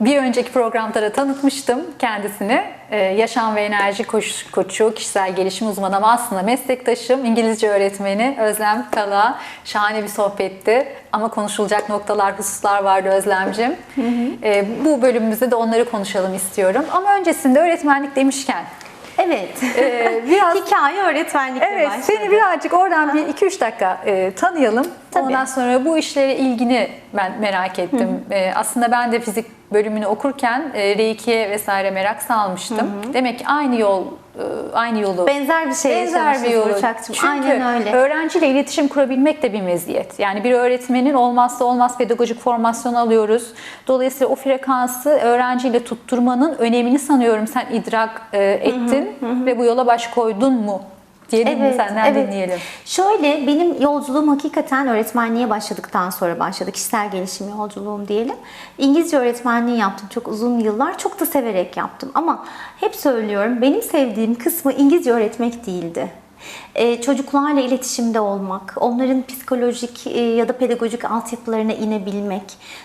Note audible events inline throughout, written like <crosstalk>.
Bir önceki programda da tanıtmıştım kendisini. Ee, yaşam ve enerji koç, koçu, kişisel gelişim uzmanı ama aslında meslektaşım, İngilizce öğretmeni Özlem Kala. Şahane bir sohbetti ama konuşulacak noktalar, hususlar vardı Özlemcim. Ee, bu bölümümüzde de onları konuşalım istiyorum. Ama öncesinde öğretmenlik demişken Evet. e, biraz Hikaye öğretmenlikle Evet, başladı. seni birazcık oradan bir 2-3 dakika e, tanıyalım. Tabii. Ondan sonra bu işlere ilgini ben merak ettim. E, aslında ben de fizik bölümünü okurken e, R2'ye vesaire merak salmıştım. Demek ki aynı yol aynı yolu Benzer bir şey benzer bir yolu. Çünkü Aynen öyle. öğrenciyle iletişim kurabilmek de bir meziyet. Yani bir öğretmenin olmazsa olmaz pedagojik formasyon alıyoruz. Dolayısıyla o frekansı öğrenciyle tutturmanın önemini sanıyorum sen idrak e, ettin ve bu yola baş koydun mu diye evet, senden dinleyelim. Şöyle benim yolculuğum hakikaten öğretmenliğe başladıktan sonra başladı. Kişisel gelişim yolculuğum diyelim. İngilizce öğretmenliği yaptım çok uzun yıllar. Çok da severek yaptım. Ama hep söylüyorum benim sevdiğim kısmı İngilizce öğretmek değildi. Ee, çocuklarla iletişimde olmak, onların psikolojik e, ya da pedagojik altyapılarına inebilmek,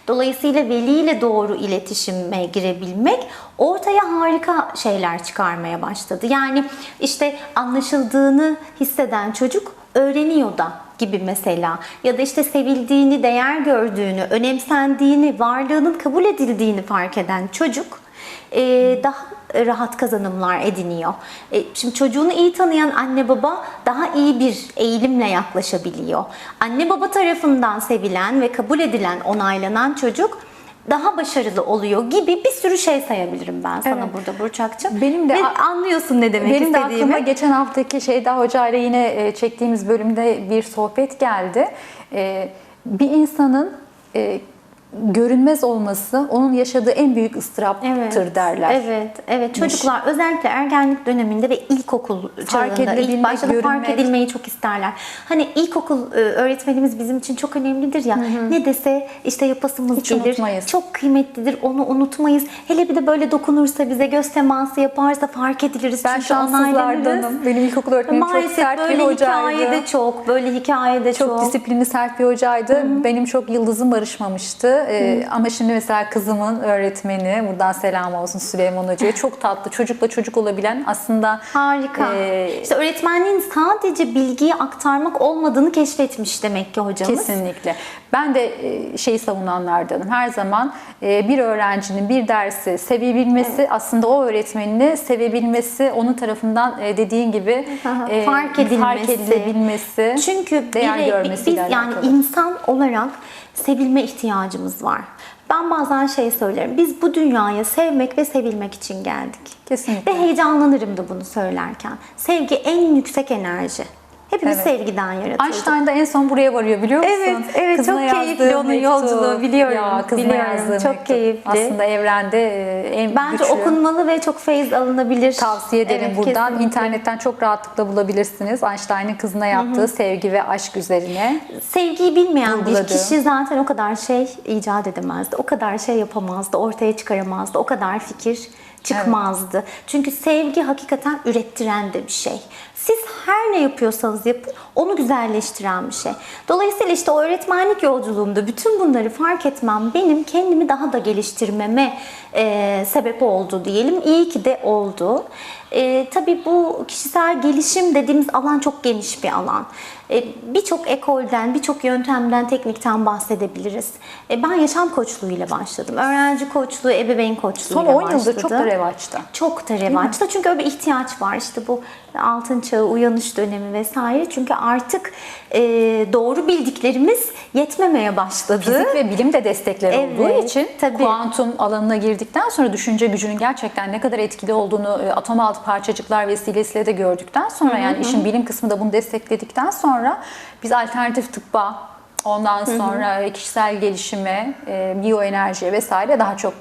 dolayısıyla veliyle doğru iletişime girebilmek ortaya harika şeyler çıkarmaya başladı. Yani işte anlaşıldığını hisseden çocuk öğreniyor da gibi mesela ya da işte sevildiğini, değer gördüğünü, önemsendiğini, varlığının kabul edildiğini fark eden çocuk e, daha rahat kazanımlar ediniyor. E, şimdi çocuğunu iyi tanıyan anne baba daha iyi bir eğilimle yaklaşabiliyor. Anne baba tarafından sevilen ve kabul edilen, onaylanan çocuk daha başarılı oluyor gibi bir sürü şey sayabilirim ben sana Evet. burada Burçakçı. Benim de- Ve anlıyorsun ne demek Benim de istediğimi. aklıma geçen haftaki Şeyda Hoca ile yine e, çektiğimiz bölümde bir sohbet geldi. E, Bir insanın e, görünmez olması onun yaşadığı en büyük ıstıraptır derler. Evet, evet. Çocuklar özellikle ergenlik döneminde ve ilkokul çağında ilk başta fark edilmeyi çok isterler. Hani ilkokul e, öğretmenimiz bizim için çok önemlidir ya. Ne dese işte yapasımız Hiç gelir. unutmayız. Çok kıymetlidir. Onu unutmayız. Hele bir de böyle dokunursa bize göz teması yaparsa fark ediliriz. Ben şanssızlardanım. Benim ilkokul öğretmenim çok Maalesef sert bir böyle hocaydı. hikayede çok, böyle hikayede çok. Çok disiplinli sert bir hocaydı. Benim çok yıldızım barışmamıştı. Ee, ama şimdi mesela kızımın öğretmeni, buradan selam olsun Süleyman Hoca'ya. <laughs> Çok tatlı, çocukla çocuk olabilen aslında Harika. Ee, işte öğretmenliğin sadece bilgiyi aktarmak olmadığını keşfetmiş demek ki hocamız. Kesinlikle. Ben de e, şeyi savunanlardanım. Her zaman e, bir öğrencinin bir dersi sevebilmesi aslında o öğretmenini sevebilmesi, onun tarafından e, dediğin gibi e, fark edilmesi. fark edilebilmesi, Çünkü değer bire- görmesiyle biz yani alakalı. insan olarak sevilme ihtiyacımız var. Ben bazen şey söylerim. Biz bu dünyaya sevmek ve sevilmek için geldik. Kesinlikle. Ve heyecanlanırım da bunu söylerken. Sevgi en yüksek enerji. Hepimiz Evet. sevgiden yaratıldık. Einstein da en son buraya varıyor biliyor musun? Evet, evet, Kızına çok keyifli onun mektup. yolculuğu, biliyorum, Ya, kızına biliyorum. Çok mektup. keyifli. Aslında evrende e, en Bence güçlü. okunmalı ve çok feyiz alınabilir. Tavsiye ederim Evet, buradan. kesinlikle. İnternetten çok rahatlıkla bulabilirsiniz. Einstein'ın kızına yaptığı sevgi ve aşk üzerine. Sevgiyi bilmeyen bir Vurguladı. kişi zaten o kadar şey icat edemezdi. O kadar şey yapamazdı, ortaya çıkaramazdı. O kadar fikir çıkmazdı. Çünkü sevgi hakikaten ürettiren de bir şey. Siz her ne yapıyorsanız yapın, onu güzelleştiren bir şey. Dolayısıyla işte o öğretmenlik yolculuğumda bütün bunları fark etmem benim kendimi daha da geliştirmeme e, sebep oldu diyelim. İyi ki de oldu. E, tabii bu kişisel gelişim dediğimiz alan çok geniş bir alan. E, birçok ekolden, birçok yöntemden, teknikten bahsedebiliriz. E, ben yaşam koçluğuyla başladım. Öğrenci koçluğu, ebeveyn koçluğu Son ile 10 yıldır çok da revaçta. Çok da revaçta çünkü öyle bir ihtiyaç var işte bu altın çağı, uyanış dönemi vesaire. Çünkü artık e, doğru bildiklerimiz yetmemeye başladı. Fizik ve bilim de destekler olduğu Evet, için tabii. kuantum alanına girdikten sonra düşünce gücünün gerçekten ne kadar etkili olduğunu e, atom altı parçacıklar vesilesiyle de gördükten sonra yani işin bilim kısmı da bunu destekledikten sonra biz alternatif tıbba ondan sonra e, kişisel gelişime, e, biyoenerjiye vesaire daha çok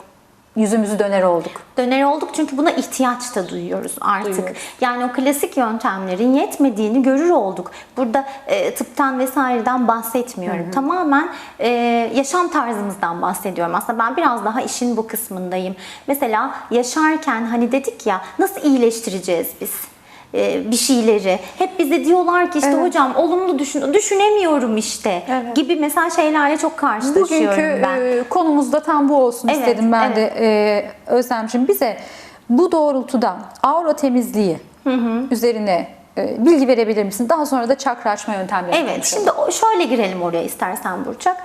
yüzümüzü döner olduk. Döner olduk çünkü buna ihtiyaç da duyuyoruz artık. Duyuyoruz. Yani o klasik yöntemlerin yetmediğini görür olduk. Burada e, tıptan vesaireden bahsetmiyorum. Tamamen e, yaşam tarzımızdan bahsediyorum. Aslında ben biraz daha işin bu kısmındayım. Mesela yaşarken hani dedik ya nasıl iyileştireceğiz biz? E, bir şeyleri. Hep bize diyorlar ki işte Evet. hocam olumlu düşün, düşünemiyorum işte Evet. gibi mesela şeylerle çok karşılaşıyorum Bugünkü ben. e, konumuz da tam bu olsun Evet, istedim ben evet. de e, Özlemciğim. Bize bu doğrultuda aura temizliği üzerine e, bilgi verebilir misin? Daha sonra da çakra açma yöntemleri Evet, şimdi şöyle girelim oraya istersen Burçak.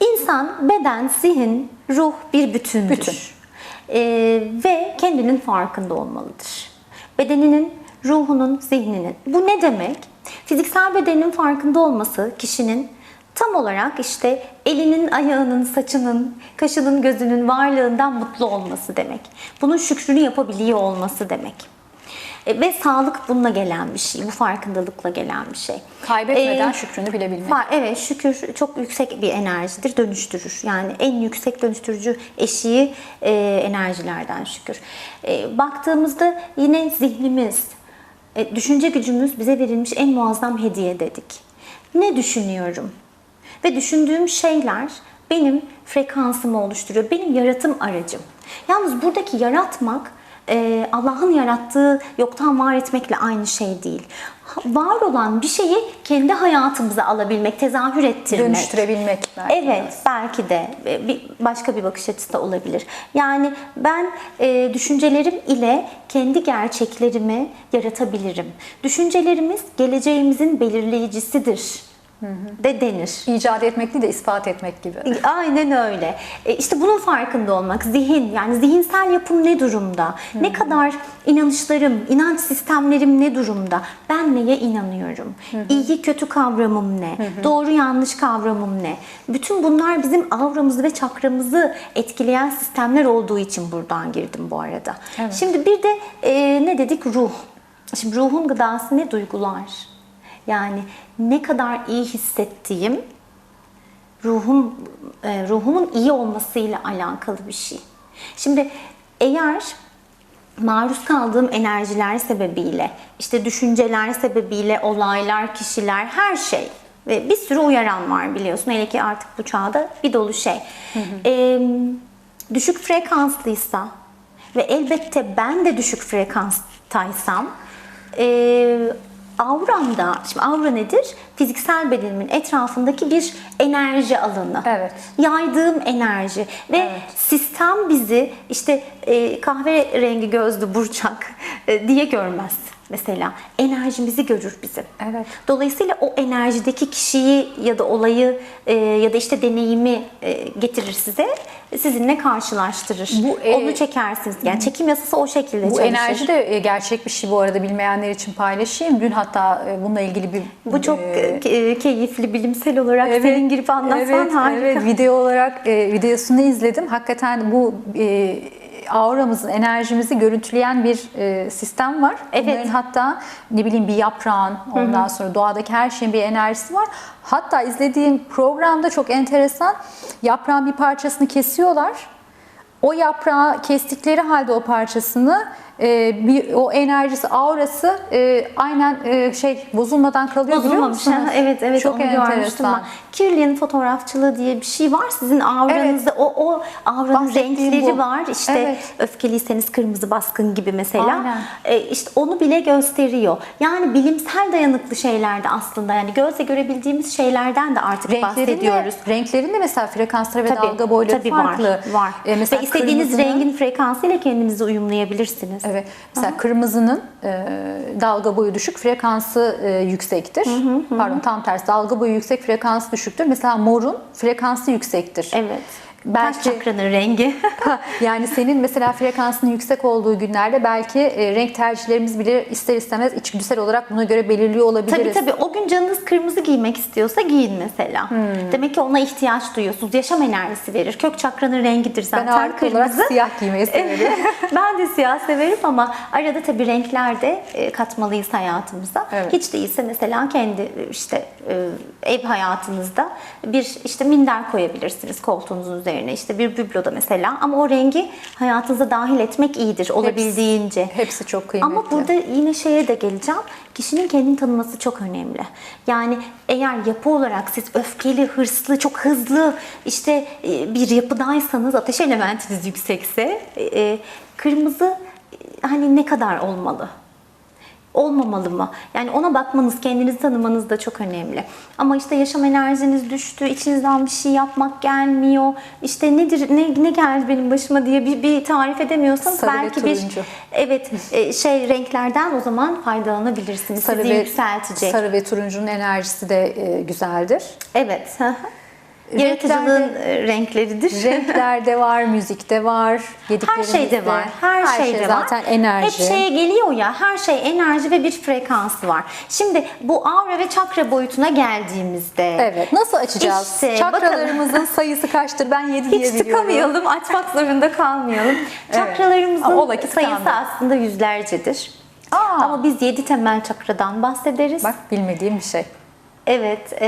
İnsan, beden, zihin, ruh bir bütündür. Bütün. Ee, ve kendinin farkında olmalıdır. Bedeninin, ruhunun, zihninin. Bu ne demek? Fiziksel bedenin farkında olması kişinin tam olarak işte elinin, ayağının, saçının, kaşının, gözünün varlığından mutlu olması demek. Bunun şükrünü yapabiliyor olması demek. E, Ve sağlık bununla gelen bir şey, bu farkındalıkla gelen bir şey. Kaybetmeden Ee, şükrünü bilebilmek. Evet şükür çok yüksek bir enerjidir, dönüştürür. Yani en yüksek dönüştürücü eşiği e, enerjilerden şükür. E, baktığımızda yine zihnimiz, e, düşünce gücümüz bize verilmiş en muazzam hediye dedik. Ne düşünüyorum? Ve düşündüğüm şeyler benim frekansımı oluşturuyor, benim yaratım aracım. Yalnız buradaki yaratmak e, Allah'ın yarattığı yoktan var etmekle aynı şey değil. Var olan bir şeyi kendi hayatımıza alabilmek, tezahür ettirmek. Dönüştürebilmek belki. Evet, belki de bir başka bir bakış açısı da olabilir. Yani ben e, düşüncelerim ile kendi gerçeklerimi yaratabilirim. Düşüncelerimiz geleceğimizin belirleyicisidir de denir. İcat etmek değil de ispat etmek gibi. Aynen öyle. E, işte bunun farkında olmak, zihin yani zihinsel yapım ne durumda? Ne kadar inanışlarım, inanç sistemlerim ne durumda? Ben neye inanıyorum? İyi kötü kavramım ne? Doğru yanlış kavramım ne? Bütün bunlar bizim avramızı ve çakramızı etkileyen sistemler olduğu için buradan girdim bu arada. Şimdi bir de e, ne dedik? Ruh. Şimdi ruhun gıdası ne? Duygular. Yani ne kadar iyi hissettiğim ruhum e, ruhumun iyi olmasıyla alakalı bir şey. Şimdi eğer maruz kaldığım enerjiler sebebiyle, işte düşünceler sebebiyle, olaylar, kişiler, her şey ve bir sürü uyaran var biliyorsun. Hele ki artık bu çağda bir dolu şey. E, düşük frekanslıysa ve elbette ben de düşük frekanstaysam e, auramda, şimdi aura nedir? Fiziksel bedenimin etrafındaki bir enerji alanı. Evet. Yaydığım enerji ve sistem bizi işte e, kahverengi gözlü burçak e, diye görmez mesela. Enerjimizi görür bizim. Evet. Dolayısıyla o enerjideki kişiyi ya da olayı e, ya da işte deneyimi e, getirir size. Sizinle karşılaştırır. Bu, e, Onu çekersiniz. Yani çekim yasası o şekilde Bu çalışır. enerji de e, gerçek bir şey bu arada bilmeyenler için paylaşayım. Dün hatta e, bununla ilgili bir Bu çok e, e, keyifli bilimsel olarak senin girip anlatsan evet, harika. Evet, video olarak e, videosunu izledim. Hakikaten bu e, auramızın, enerjimizi görüntüleyen bir e, sistem var. Evet. Bunların hatta ne bileyim bir yaprağın, ondan sonra doğadaki her şeyin bir enerjisi var. Hatta izlediğim programda çok enteresan yaprağın bir parçasını kesiyorlar. O yaprağı kestikleri halde o parçasını e, bir o enerjisi, aurası e, aynen e, şey bozulmadan kalıyor biliyor Bozulmamış. musunuz? ha, Evet evet Çok onu görmüştüm enteresan. ben. Kirlian fotoğrafçılığı diye bir şey var. Sizin auranızda o, o auranın Bahsettiğim renkleri bu. var. İşte Evet. öfkeliyseniz kırmızı baskın gibi mesela. Aynen. E, işte onu bile gösteriyor. Yani bilimsel dayanıklı şeylerde aslında yani gözle görebildiğimiz şeylerden de artık bahsediyoruz. de, renklerin de mesela frekansları ve dalga boyları tabii farklı. Var, var. E, mesela Ve istediğiniz kırmızının- rengin frekansıyla kendinizi uyumlayabilirsiniz. Evet. Mesela kırmızının e, dalga boyu düşük, frekansı e, yüksektir. Pardon tam tersi. Dalga boyu yüksek, frekansı düşüktür. Mesela morun frekansı yüksektir. Evet. Belki çakranın rengi. <laughs> yani senin mesela frekansının yüksek olduğu günlerde belki e, renk tercihlerimiz bile ister istemez içgüdüsel olarak buna göre belirliyor Tabii olabiliriz. tabii o gün canınız kırmızı giymek istiyorsa giyin mesela. Hmm. Demek ki ona ihtiyaç duyuyorsunuz. Yaşam enerjisi verir. Kök çakranın rengidir zaten Ben ağırlıklı olarak kırmızı. siyah giymeyi <laughs> severim. <laughs> ben de siyah severim ama arada tabii renkler de e, katmalıyız hayatımıza. Evet. Hiç değilse mesela kendi işte e, ev hayatınızda bir işte minder koyabilirsiniz koltuğunuzun üzerine. İşte bir bibloda mesela ama o rengi hayatınıza dahil etmek iyidir olabildiğince. Hepsi çok kıymetli. Ama burada yine şeye de geleceğim. Kişinin kendini tanıması çok önemli. Yani eğer yapı olarak siz öfkeli, hırslı, çok hızlı işte e, bir yapıdaysanız, ateş elementiniz yüksekse e, kırmızı e, hani ne kadar olmalı? Olmamalı mı? Yani ona bakmanız, kendinizi tanımanız da çok önemli. Ama işte yaşam enerjiniz düştü, içinizden bir şey yapmak gelmiyor. İşte nedir, ne, ne geldi benim başıma diye bir, bir tarif edemiyorsanız Sarı belki bir evet e, şey renklerden o zaman faydalanabilirsiniz. Sarı Sizi ve, yükseltecek. sarı ve turuncunun enerjisi de e, güzeldir. Evet. Yaratıcılığın e, renkleridir. Renklerde var, müzikte var, Her şeyde var. Her, şeyde var. zaten enerji. Hep şeye geliyor ya. Her şey enerji ve bir frekansı var. Şimdi bu aura ve çakra boyutuna geldiğimizde Evet. Nasıl açacağız? İşte, Çakralarımızın sayısı kaçtır? Ben 7 diye hiç tıkamayalım, açmak zorunda kalmayalım. <laughs> Çakralarımızın vakit sayısı aslında yüzlercedir. Aa. Ama biz yedi temel çakradan bahsederiz. Bak bilmediğim bir şey. Evet, e,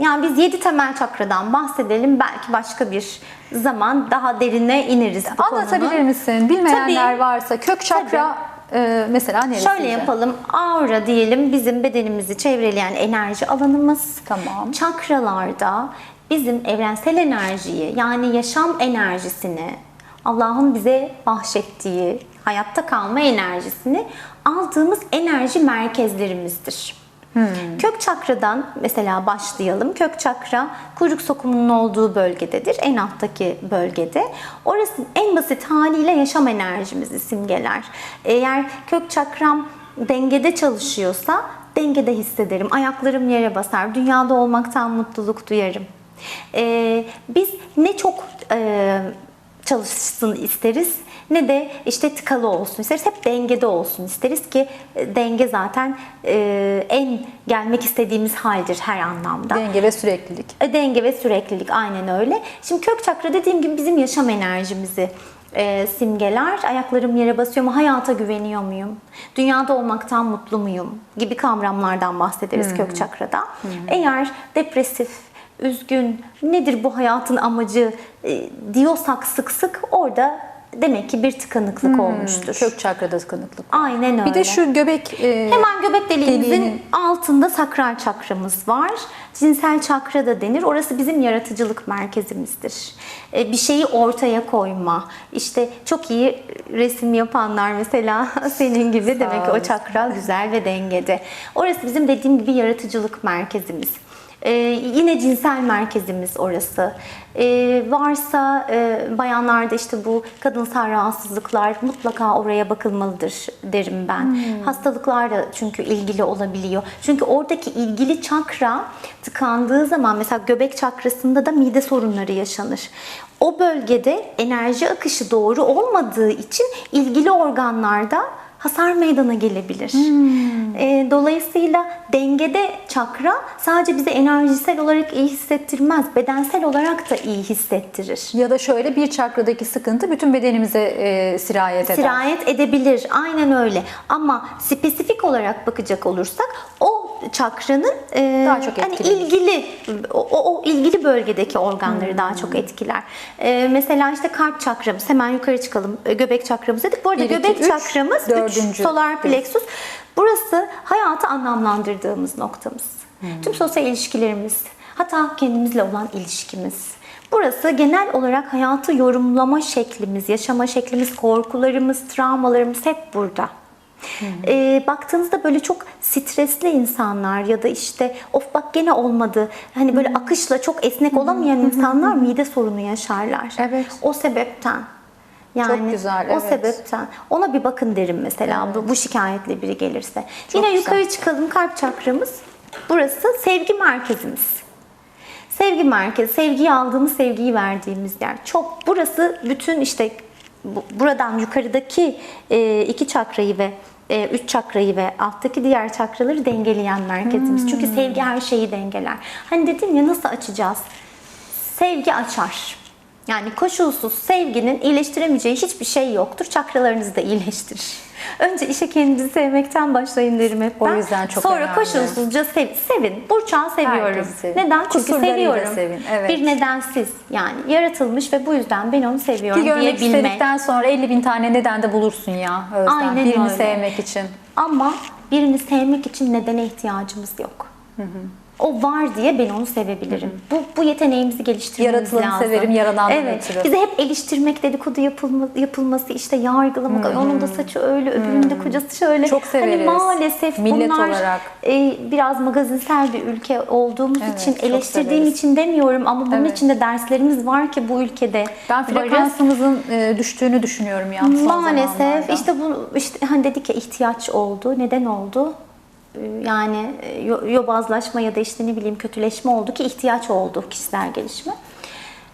yani biz yedi temel çakradan bahsedelim. Belki başka bir zaman daha derine ineriz bu Anlatabilir konunun. misin? Bilmeyenler Tabii. varsa kök çakra e, mesela neresi? Şöyle yapalım. Aura diyelim bizim bedenimizi çevreleyen enerji alanımız. Tamam. Çakralarda bizim evrensel enerjiyi yani yaşam enerjisini Allah'ın bize bahşettiği hayatta kalma enerjisini aldığımız enerji merkezlerimizdir. Kök çakradan mesela başlayalım. Kök çakra kuyruk sokumunun olduğu bölgededir. En alttaki bölgede. Orası en basit haliyle yaşam enerjimizi simgeler. Eğer kök çakram dengede çalışıyorsa dengede hissederim. Ayaklarım yere basar. Dünyada olmaktan mutluluk duyarım. Ee, biz ne çok e, çalışsın isteriz ne de işte tıkalı olsun isteriz. Hep dengede olsun isteriz ki e, denge zaten e, en gelmek istediğimiz haldir her anlamda. Denge ve süreklilik. E, Denge ve süreklilik aynen öyle. Şimdi kök çakra dediğim gibi bizim yaşam enerjimizi e, simgeler. Ayaklarım yere basıyor mu? Hayata güveniyor muyum? Dünyada olmaktan mutlu muyum? Gibi kavramlardan bahsederiz kök çakrada. Eğer depresif, üzgün, nedir bu hayatın amacı e, diyorsak sık sık orada demek ki bir tıkanıklık olmuştur. Kök çakrada tıkanıklık. Aynen öyle. Bir de şu göbek e, Hemen göbek deliğimizin deliğinin- altında sakral çakramız var. Cinsel çakra da denir. Orası bizim yaratıcılık merkezimizdir. Ee, Bir şeyi ortaya koyma. İşte çok iyi resim yapanlar mesela <laughs> senin gibi demek ki o çakra güzel ve dengede. Orası bizim dediğim gibi yaratıcılık merkezimiz. Ee, yine cinsel merkezimiz orası. Ee, varsa e, bayanlarda işte bu kadınsal rahatsızlıklar mutlaka oraya bakılmalıdır derim ben. Hastalıklar da çünkü ilgili olabiliyor. Çünkü oradaki ilgili çakra tıkandığı zaman mesela göbek çakrasında da mide sorunları yaşanır. O bölgede enerji akışı doğru olmadığı için ilgili organlarda hasar meydana gelebilir. E, dolayısıyla dengede çakra sadece bize enerjisel olarak iyi hissettirmez, bedensel olarak da iyi hissettirir. ya da şöyle bir çakradaki sıkıntı bütün bedenimize e, sirayet eder. Sirayet edebilir, aynen öyle. Ama spesifik olarak bakacak olursak o çakranın e, Daha çok hani ilgili o, o- ilgili bölgedeki organları daha çok etkiler. E, mesela işte kalp çakramız hemen yukarı çıkalım. E, göbek çakramız dedik. Bu arada Bir, iki, göbek üç, çakramız üç, dördüncü. solar plexus. Burası hayatı anlamlandırdığımız noktamız. Tüm sosyal ilişkilerimiz, hatta kendimizle olan ilişkimiz. Burası genel olarak hayatı yorumlama şeklimiz, yaşama şeklimiz, korkularımız, travmalarımız hep burada. Ee, baktığınızda böyle çok stresli insanlar ya da işte of bak gene olmadı. Hani böyle akışla çok esnek olamayan insanlar mide sorunu yaşarlar. Evet. O sebepten. Yani güzel, o evet. sebepten. Ona bir bakın derim mesela bu, bu şikayetle biri gelirse. Yine güzel. yukarı çıkalım kalp çakramız. Burası sevgi merkezimiz. Sevgi merkezi, sevgiyi aldığımız, sevgiyi verdiğimiz yer. Çok burası bütün işte bu- buradan yukarıdaki e, iki çakrayı ve e, üç çakrayı ve alttaki diğer çakraları dengeleyen merkezimiz. Çünkü sevgi her şeyi dengeler. Hani dedim ya nasıl açacağız? Sevgi açar. Yani koşulsuz sevginin iyileştiremeyeceği hiçbir şey yoktur. Çakralarınızı da iyileştirir. Önce işe kendinizi sevmekten başlayın derim hep O ben. yüzden çok Sonra önemli. koşulsuzca sev, sevin. Burçağı seviyorum. Sevin. Neden? Çünkü seviyorum. sevin, evet. Bir nedensiz. Yani yaratılmış ve bu yüzden ben onu seviyorum Ki görmek diyebilmek. istedikten sonra 50 bin tane neden de bulursun ya Özlem. Aynen Birini öyle. sevmek için. Ama birini sevmek için nedene ihtiyacımız yok. O var diye ben onu sevebilirim. Bu bu yeteneğimizi geliştirmemiz Yaratılanı lazım. severim, yaradandan evet. ötürü. Bize hep eleştirmek, dedikodu yapılma, yapılması, işte yargılamak, "Ay onun da saçı öyle, öbürünün de kocası şöyle. Çok severiz. Hani maalesef Millet bunlar olarak. e, biraz magazinsel bir ülke olduğumuz Evet, için eleştirdiğim severiz. için demiyorum ama bunun Evet. için de derslerimiz var ki bu ülkede. Ben frekansımızın e, düştüğünü düşünüyorum ya Maalesef zamanlarda. işte bu işte hani dedik ya ihtiyaç oldu. Neden oldu? Ee, Yani e, yo- yobazlaşma ya da işte ne bileyim kötüleşme oldu ki ihtiyaç oldu kişisel gelişme.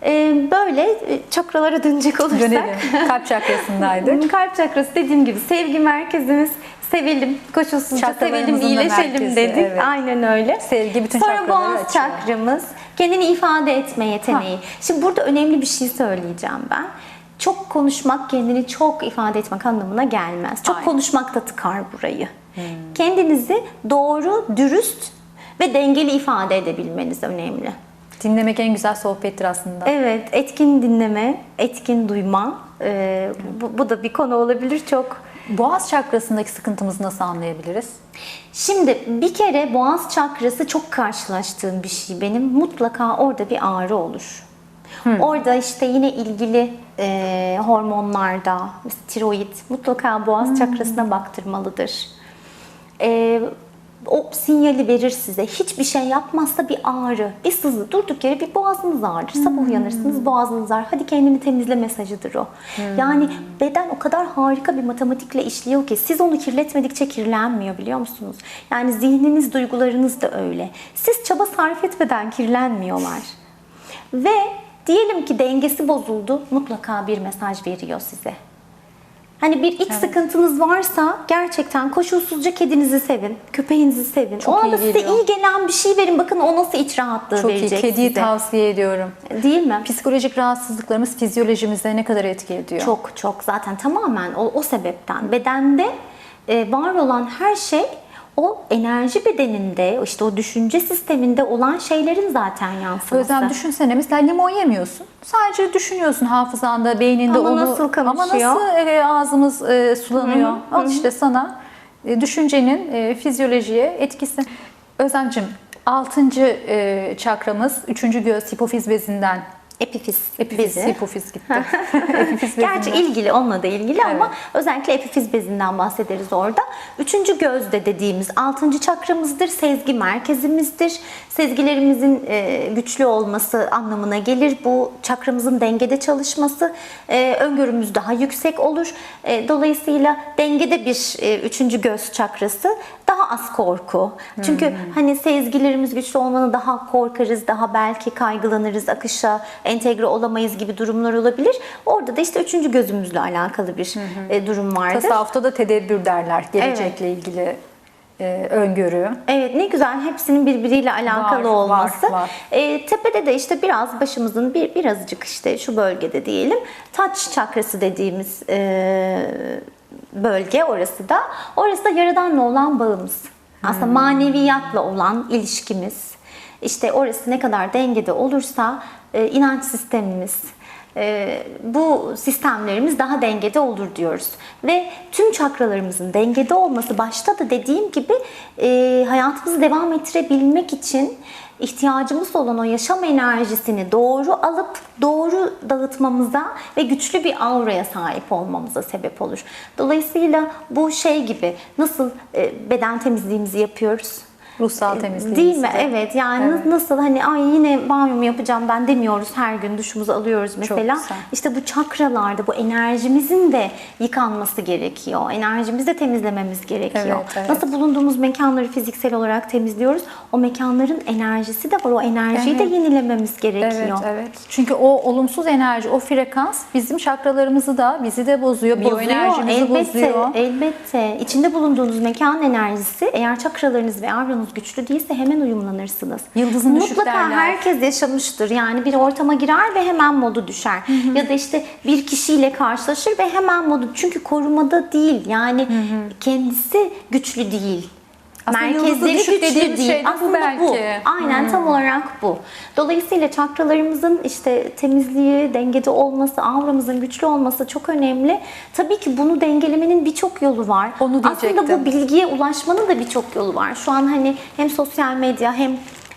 Ee, Böyle e, çakralara dönecek olursak. Dönelim. Kalp çakrasındaydık. <laughs> Kalp çakrası dediğim gibi sevgi merkezimiz. Sevelim, koşulsuzca sevelim, iyileşelim merkezi, dedik. evet. Aynen öyle. Sevgi bütün Sonra çakraları boğaz açıyor. çakramız, kendini ifade etme yeteneği. Şimdi burada önemli bir şey söyleyeceğim ben. Çok konuşmak kendini çok ifade etmek anlamına gelmez. Çok Aynen. konuşmak da tıkar burayı. Kendinizi doğru, dürüst ve dengeli ifade edebilmeniz önemli. Dinlemek en güzel sohbettir aslında. Evet, etkin dinleme, etkin duyma. Ee, bu, bu da bir konu olabilir çok. Boğaz çakrasındaki sıkıntımızı nasıl anlayabiliriz? Şimdi bir kere boğaz çakrası çok karşılaştığım bir şey benim. Mutlaka orada bir ağrı olur. Orada işte yine ilgili e, hormonlarda, tiroid mutlaka boğaz çakrasına baktırmalıdır. E, o sinyali verir size. Hiçbir şey yapmazsa bir ağrı, bir sızı. Durduk yere bir boğazınız ağrır. Sabah uyanırsınız boğazınız ağrır. Hadi kendini temizle mesajıdır o. Yani beden o kadar harika bir matematikle işliyor ki siz onu kirletmedikçe kirlenmiyor biliyor musunuz? Yani zihniniz, duygularınız da öyle. Siz çaba sarf etmeden kirlenmiyorlar. Ve diyelim ki dengesi bozuldu, mutlaka bir mesaj veriyor size. Hani bir iç sıkıntınız varsa gerçekten koşulsuzca kedinizi sevin, köpeğinizi sevin. Çok Ona iyi da size geliyor. iyi gelen bir şey verin. Bakın o nasıl iç rahatlığı Çok iyi. verecek Kediyi size. tavsiye ediyorum. Değil mi? Psikolojik rahatsızlıklarımız fizyolojimize ne kadar etki ediyor? Çok çok zaten tamamen o, o sebepten. Bedende e, var olan her şey o enerji bedeninde, işte o düşünce sisteminde olan şeylerin zaten yansıması. Özlem düşünsene mesela limon yemiyorsun. Sadece düşünüyorsun hafızanda, beyninde Ama onu. nasıl Ama nasıl e, ağzımız e, sulanıyor. Al işte sana e, düşüncenin e, fizyolojiye etkisi. Özlemcim 6. E, çakramız 3. göz hipofiz bezinden. Epifiz, Epifiz, bezi. hipofiz gitti. <laughs> Epifiz Gerçi ilgili onunla da ilgili ama özellikle epifiz bezinden bahsederiz orada. Üçüncü gözde dediğimiz altıncı çakramızdır, sezgi merkezimizdir. Sezgilerimizin e, güçlü olması anlamına gelir. Bu çakramızın dengede çalışması, e, öngörümüz daha yüksek olur. E, dolayısıyla dengede bir e, üçüncü göz çakrası daha az korku. Çünkü hani sezgilerimiz güçlü olmanı daha korkarız, daha belki kaygılanırız, akışa entegre olamayız gibi durumlar olabilir. Orada da işte üçüncü gözümüzle alakalı bir e, durum vardır. Tasavvufta da tedebbür derler. Gelecekle ilgili e, öngörü. Evet ne güzel hepsinin birbiriyle alakalı Var, olması. var, var. E, tepede de işte biraz başımızın bir birazcık işte şu bölgede diyelim taç çakrası dediğimiz e, bölge orası da. Orası da yaradanla olan bağımız. Aslında Hmm. maneviyatla olan ilişkimiz. İşte orası ne kadar dengede olursa e, inanç sistemimiz, e, bu sistemlerimiz daha dengede olur diyoruz. Ve tüm çakralarımızın dengede olması başta da dediğim gibi e, hayatımızı devam ettirebilmek için ihtiyacımız olan o yaşam enerjisini doğru alıp doğru dağıtmamıza ve güçlü bir auraya sahip olmamıza sebep olur. Dolayısıyla bu şey gibi nasıl e, beden temizliğimizi yapıyoruz? Ruhsal temizliğimiz. Değil mi? Evet. Yani Evet. nasıl hani ay yine banyomu yapacağım ben demiyoruz her gün duşumuzu alıyoruz mesela. güzel. İşte bu çakralarda bu enerjimizin de yıkanması gerekiyor. Enerjimizi de temizlememiz gerekiyor. Evet, evet. Nasıl bulunduğumuz mekanları fiziksel olarak temizliyoruz. O mekanların enerjisi de var. O enerjiyi Evet. de yenilememiz gerekiyor. Evet, evet. Çünkü o olumsuz enerji, o frekans bizim çakralarımızı da, bizi de bozuyor. Bozuyor, Biyoenerjimizi elbette, bozuyor. elbette. İçinde bulunduğunuz mekan enerjisi eğer çakralarınız ve avranız güçlü değilse hemen uyumlanırsınız. Yıldızın düşük Mutlaka derler. herkes yaşamıştır. Yani bir ortama girer ve hemen modu düşer. Ya da işte bir kişiyle karşılaşır ve hemen modu. Çünkü korumada değil. Yani kendisi güçlü değil. Aslında dediğimiz şey de bu Aslında belki. Aynen tam olarak bu. Dolayısıyla çakralarımızın işte temizliği, dengede olması, auramızın güçlü olması çok önemli. Tabii ki bunu dengelemenin birçok yolu var. Onu Aslında diyecektim. bu bilgiye ulaşmanın da birçok yolu var. Şu an hani hem sosyal medya hem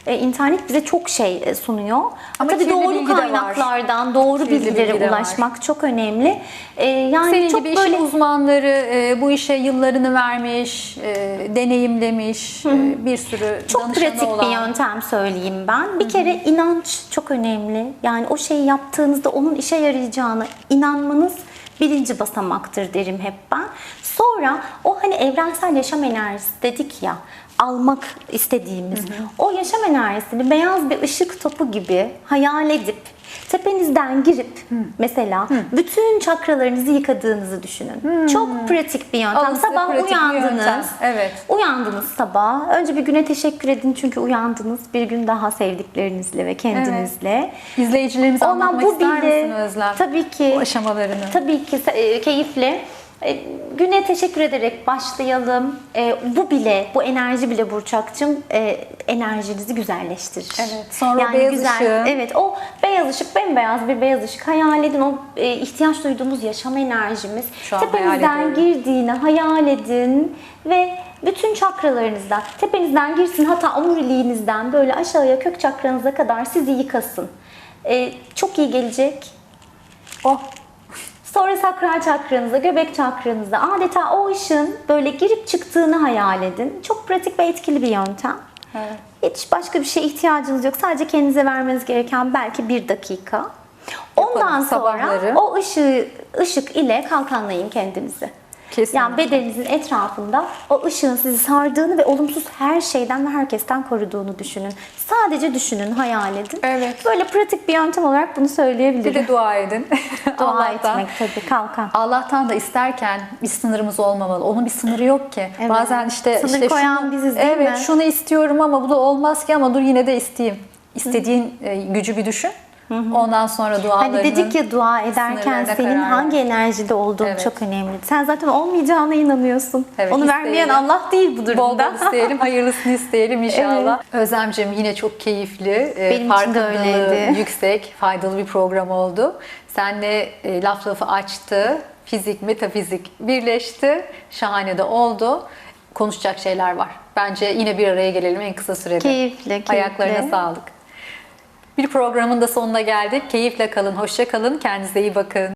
E, internet bize çok şey e, sunuyor. Ama Tabii doğru de var. kaynaklardan doğru Kirli bilgilere bilgi de var. ulaşmak çok önemli. E, yani Senin çok gibi böyle işin uzmanları e, bu işe yıllarını vermiş, e, deneyimlemiş, e, bir sürü Çok pratik olan. bir yöntem söyleyeyim ben. Bir kere inanç çok önemli. Yani o şeyi yaptığınızda onun işe yarayacağına inanmanız birinci basamaktır derim hep ben. Sonra o hani evrensel yaşam enerjisi dedik ya almak istediğimiz o yaşam enerjisini beyaz bir ışık topu gibi hayal edip tepenizden girip mesela bütün çakralarınızı yıkadığınızı düşünün. Çok pratik bir yöntem. Size Sabah uyandınız. yöntem. Evet. Uyandınız sabah. Önce bir güne teşekkür edin çünkü uyandınız. Bir gün daha sevdiklerinizle ve kendinizle. İzleyicilerimize Ondan anlatmak bu ister bile misin Özlem? tabii ki Bu aşamalarını. tabii ki e, keyifle güne teşekkür ederek başlayalım. E, bu bile, bu enerji bile Burçak'cığım e, enerjinizi güzelleştirir. Evet, sonra o beyaz ışığı. Evet, o beyaz ışık, bembeyaz bir beyaz ışık. Hayal edin o e, ihtiyaç duyduğumuz yaşam enerjimiz. Şu hayal Tepenizden ediyorum. girdiğini hayal edin ve bütün çakralarınızdan, tepenizden girsin hatta omuriliğinizden böyle aşağıya kök çakranıza kadar sizi yıkasın. E, çok iyi gelecek. Oh, Sonra sakral çakranıza, göbek çakranıza adeta o ışığın böyle girip çıktığını hayal edin. Çok pratik ve etkili bir yöntem. Evet. Hiç başka bir şeye ihtiyacınız yok. Sadece kendinize vermeniz gereken belki bir dakika. Ondan Yapalım sonra sabahları. o ışığı, ışık ile kalkanlayın kendinizi. Kesinlikle. Yani bedeninizin etrafında o ışığın sizi sardığını ve olumsuz her şeyden ve herkesten koruduğunu düşünün. Sadece düşünün, hayal edin. Evet. Böyle pratik bir yöntem olarak bunu bir söyleyebilirim. de dua edin. <laughs> Dua Allah'tan. etmek tabii kalkan. Allah'tan da isterken bir sınırımız olmamalı. Onun bir sınırı yok ki. Evet. Bazen işte Sınır işte koyan şunu, biziz değil evet, mi? şunu istiyorum ama bu da olmaz ki ama dur yine de isteyeyim. İstediğin e, gücü bir düşün. Ondan sonra dualarının Hani dedik ya dua ederken senin karar hangi enerjide olduğun Evet. çok önemli. Sen zaten olmayacağına inanıyorsun. Evet, Onu vermeyen isteyelim. Allah değil bu Bol durumda. bol isteyelim, hayırlısını isteyelim <laughs> inşallah. Özlemciğim yine çok keyifli, e, Benim için de öyleydi. <laughs> yüksek, faydalı bir program oldu. Senle e, laf lafı açtı, fizik, metafizik birleşti, şahane de oldu. Konuşacak şeyler var. Bence yine bir araya gelelim en kısa sürede. Keyifli, keyifli. Ayaklarına sağlık. Bir programın da sonuna geldik. Keyifle kalın, hoşça kalın, kendinize iyi bakın.